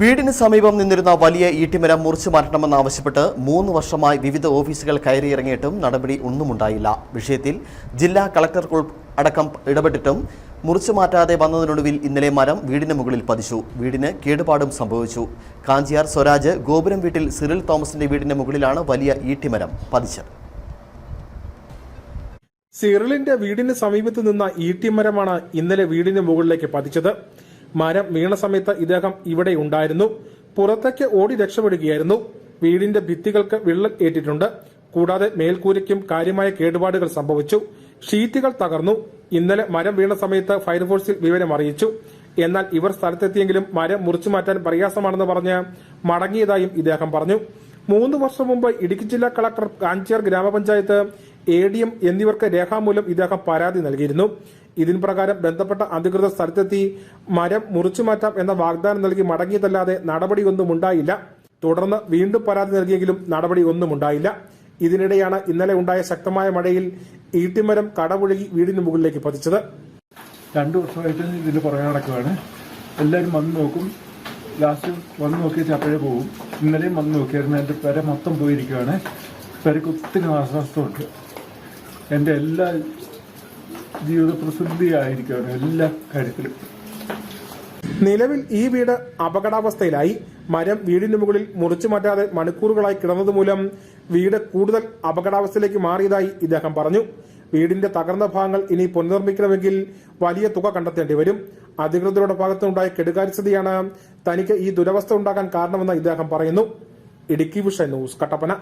വീടിന് സമീപം നിന്നിരുന്ന വലിയ ഈട്ടിമരം മുറിച്ചു മാറ്റണമെന്നാവശ്യപ്പെട്ട് മൂന്ന് വർഷമായി വിവിധ ഓഫീസുകൾ കയറിയിറങ്ങിയിട്ടും നടപടി ഒന്നുമുണ്ടായില്ല. വിഷയത്തിൽ ജില്ലാ കളക്ടർ അടക്കം ഇടപെട്ടിട്ടും മുറിച്ചു മാറ്റാതെ വന്നതിനൊടുവിൽ ഇന്നലെ മരം വീടിന് മുകളിൽ പതിച്ചു. വീടിന് കേടുപാടും സംഭവിച്ചു. കാഞ്ചിയാർ സ്വരാജ് ഗോപുരം വീട്ടിൽ സിറിൽ തോമസിന്റെ വീടിന് മുകളിലാണ് വലിയ ഈട്ടിമരം പതിച്ചത്. സിറിലിന്റെ വീടിന് സമീപത്ത് നിന്ന ഈട്ടിമരമാണ് ഇന്നലെ വീടിന് മുകളിലേക്ക് പതിച്ചത്. മരം വീണ സമയത്ത് ഇദ്ദേഹം ഇവിടെ ഉണ്ടായിരുന്നു. പുറത്തേക്ക് ഓടി രക്ഷപ്പെടുകയായിരുന്നു. വീടിന്റെ ഭിത്തികൾക്ക് വിള്ളൽ ഏറ്റിട്ടുണ്ട്. കൂടാതെ മേൽക്കൂരയ്ക്കും കാര്യമായ കേടുപാടുകൾ സംഭവിച്ചു. ഷീറ്റുകൾ തകർന്നു. ഇന്നലെ മരം വീണ സമയത്ത് ഫയർഫോഴ്സിൽ വിവരം അറിയിച്ചു. എന്നാൽ ഇവർ സ്ഥലത്തെത്തിയെങ്കിലും മരം മുറിച്ചു മാറ്റാൻ പ്രയാസമാണെന്ന് പറഞ്ഞ് മടങ്ങിയതായും ഇദ്ദേഹം പറഞ്ഞു. മൂന്ന് വർഷം മുമ്പ് ഇടുക്കി ജില്ലാ കളക്ടർ കാഞ്ചിയാർ ഗ്രാമപഞ്ചായത്ത് എ ഡി എം എന്നിവർക്ക് രേഖാമൂലം ഇദ്ദേഹം പരാതി നൽകിയിരുന്നു. ഇതിന് പ്രകാരം ബന്ധപ്പെട്ട അധികൃതർ സ്ഥലത്തെത്തി മരം മുറിച്ചു മാറ്റാം എന്ന വാഗ്ദാനം നൽകി മടങ്ങിയതല്ലാതെ നടപടിയൊന്നും ഉണ്ടായില്ല. തുടർന്ന് വീണ്ടും പരാതി നൽകിയെങ്കിലും നടപടി ഒന്നും ഉണ്ടായില്ല. ഇതിനിടെയാണ് ഇന്നലെ ഉണ്ടായ ശക്തമായ മഴയിൽ ഈട്ടിമരം കടപുഴകി വീടിന് മുകളിലേക്ക് പതിച്ചത്. രണ്ടു വർഷമായിട്ട് ഇതിന് പുറകെ നടക്കുകയാണ് എല്ലാവരും വന്ന് നോക്കും. ലാസ്റ്റ് വന്ന് നോക്കിയിട്ട് ചപ്പഴേ പോകും ഇന്നലെയും വന്ന് നോക്കിയായിരുന്നു. എന്റെ പെര മൊത്തം പോയിരിക്കുകയാണ് പെരക്ക് ഒത്തിരി നാശനഷ്ടമുണ്ട്. എന്റെ എല്ലാ ജീവിത പ്രസിദ്ധിയായിരിക്കും എല്ലാ കാര്യത്തിലും. നിലവിൽ ഈ വീട് അപകടാവസ്ഥയിലായി. മരം വീടിന് മുകളിൽ മുറിച്ചു മാറ്റാതെ മണിക്കൂറുകളായി കിടന്നതുമൂലം വീട് കൂടുതൽ അപകടാവസ്ഥയിലേക്ക് മാറിയതായി ഇദ്ദേഹം പറഞ്ഞു. വീടിന്റെ തകർന്ന ഭാഗങ്ങൾ ഇനി പുനർനിർമ്മിക്കണമെങ്കിൽ വലിയ തുക കണ്ടെത്തേണ്ടി വരും. അധികൃതരുടെ ഭാഗത്തുനിന്നുണ്ടായ കെടുകാര്യസ്ഥതയാണ് തനിക്ക് ഈ ദുരവസ്ഥ ഉണ്ടാകാൻ കാരണമെന്ന് ഇദ്ദേഹം പറയുന്നു. ഇടുക്കി വിഷ ന്യൂസ് കട്ടപ്പന.